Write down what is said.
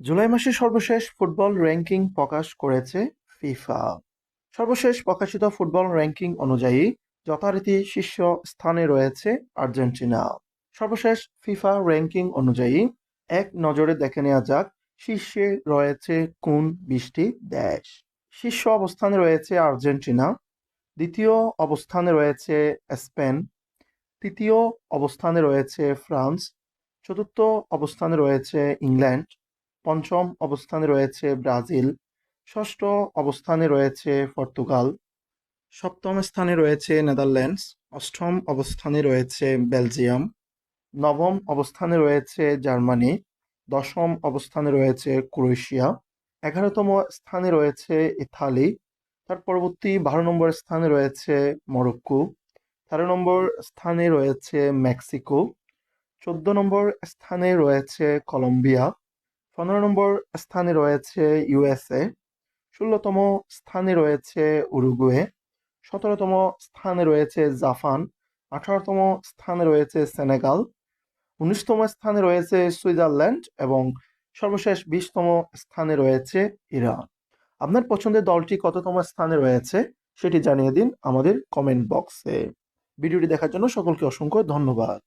জুলাই মাসে সর্বশেষ football ranking প্রকাশ করেছে ফিফা। সর্বশেষ প্রকাশিত ফুটবল র্যাঙ্কিং অনুযায়ী যথারীতি শীর্ষ স্থানে রয়েছে আর্জেন্টিনা। সর্বশেষ ফিফা র্যাঙ্কিং অনুযায়ী এক নজরে দেখে নেওয়া যাক, শীর্ষে রয়েছে কোন বিশটি দেশ। শীর্ষ অবস্থানে রয়েছে আর্জেন্টিনা, দ্বিতীয় অবস্থানে রয়েছে স্পেন, তৃতীয় অবস্থানে রয়েছে ফ্রান্স, চতুর্থ অবস্থানে রয়েছে ইংল্যান্ড পঞ্চম অবস্থানে রয়েছে ব্রাজিল, ষষ্ঠ অবস্থানে রয়েছে পর্তুগাল, সপ্তম স্থানে রয়েছে নেদারল্যান্ডস, অষ্টম অবস্থানে রয়েছে বেলজিয়াম, নবম অবস্থানে রয়েছে জার্মানি, দশম অবস্থানে রয়েছে ক্রোয়েশিয়া, এগারোতম স্থানে রয়েছে ইতালি, তার পরবর্তী বারো নম্বর স্থানে রয়েছে মরক্কো, তেরো নম্বর স্থানে রয়েছে মেক্সিকো, চোদ্দ নম্বর স্থানে রয়েছে কলম্বিয়া পনেরো নম্বর স্থানে রয়েছে ইউএসএ, ষোলোতম স্থানে রয়েছে উরুগুয়ে, সতেরোতম স্থানে রয়েছে জাপান আঠারোতম স্থানে রয়েছে সেনেগাল, উনিশতম স্থানে রয়েছে সুইজারল্যান্ড এবং সর্বশেষ বিশতম স্থানে রয়েছে ইরান। আপনার পছন্দের দলটি কততম স্থানে রয়েছে সেটি জানিয়ে দিন আমাদের কমেন্ট বক্সে ভিডিওটি দেখার জন্য সকলকে অসংখ্য ধন্যবাদ।